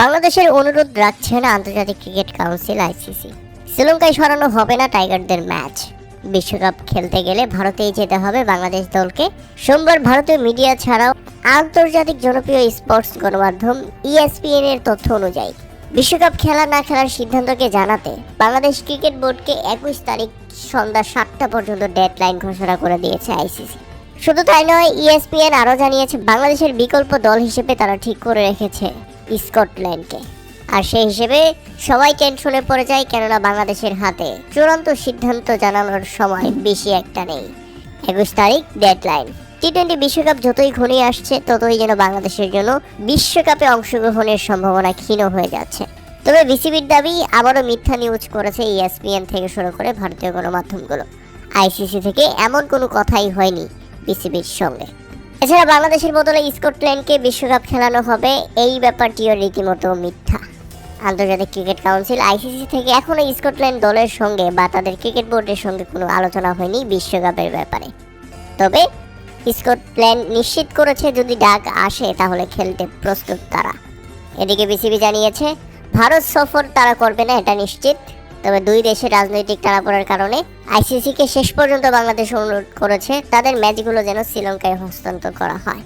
বাংলাদেশের অনুরোধ রাখছে না আন্তর্জাতিক ক্রিকেট কাউন্সিল, আইসিসি। শ্রীলঙ্কায় সরানো হবে না টাইগারদের ম্যাচ। বিশ্বকাপ খেলতে গেলে ভারতেই যেতে হবে বাংলাদেশ দলকে। সোমবার ভারতীয় মিডিয়া ছাড়াও আন্তর্জাতিক জনপ্রিয় স্পোর্টস গণমাধ্যম ইএসপিএন এর তথ্য অনুযায়ী, বিশ্বকাপ খেলা না খেলার সিদ্ধান্তকে জানাতে বাংলাদেশ ক্রিকেট বোর্ডকে একুশ তারিখ সন্ধ্যা সাতটা পর্যন্ত ডেডলাইন ঘোষণা করে দিয়েছে আইসিসি। শুধু তাই নয়, ইএসপিএন আরও জানিয়েছে, বাংলাদেশের বিকল্প দল হিসেবে তারা ঠিক করে রেখেছে। স্কটল্যান্ডকে। আর সেই হিসেবে সবাই টেনশনে পড়ে যায় কেননা বাংলাদেশের হাতে চূড়ান্ত সিদ্ধান্ত জানানোর সময় বেশি একটা নেই। একুশ তারিখ ডেডলাইন। টি টোয়েন্টি বিশ্বকাপ যতই ঘনিয়ে আসছে, ততই যেন বাংলাদেশের জন্য বিশ্বকাপে অংশগ্রহণের সম্ভাবনা ক্ষীণ হয়ে যাচ্ছে। তবে বিসিবির দাবি, আবারও মিথ্যা নিউজ করেছে ইএসপিএন থেকে শুরু করে ভারতীয় গণমাধ্যমগুলো। আইসিসি থেকে এমন কোনো কথাই হয়নি বিসিবির সঙ্গে। এছাড়া বাংলাদেশের বদলে স্কটল্যান্ডকে বিশ্বকাপ খেলানো হবে। এই ব্যাপারটিও রীতিমতো মিথ্যা। আন্তর্জাতিক ক্রিকেট কাউন্সিল, আইসিসি থেকে এখনও স্কটল্যান্ড দলের সঙ্গে বা তাদের ক্রিকেট বোর্ডের সঙ্গে কোনো আলোচনা হয়নি বিশ্বকাপের ব্যাপারে। তবে স্কটল্যান্ড নিশ্চিত করেছে, যদি ডাক আসে তাহলে খেলতে প্রস্তুত তারা। এদিকে বিসিবি জানিয়েছে, ভারত সফর তারা করবে না, এটা নিশ্চিত। তবে দুই দেশের রাজনৈতিক টানাপোড়ার কারণে আইসিসিকে শেষ পর্যন্ত বাংলাদেশ অনুরোধ করেছে, তাদের ম্যাচগুলো যেন শ্রীলঙ্কায় হস্তান্তর করা হয়।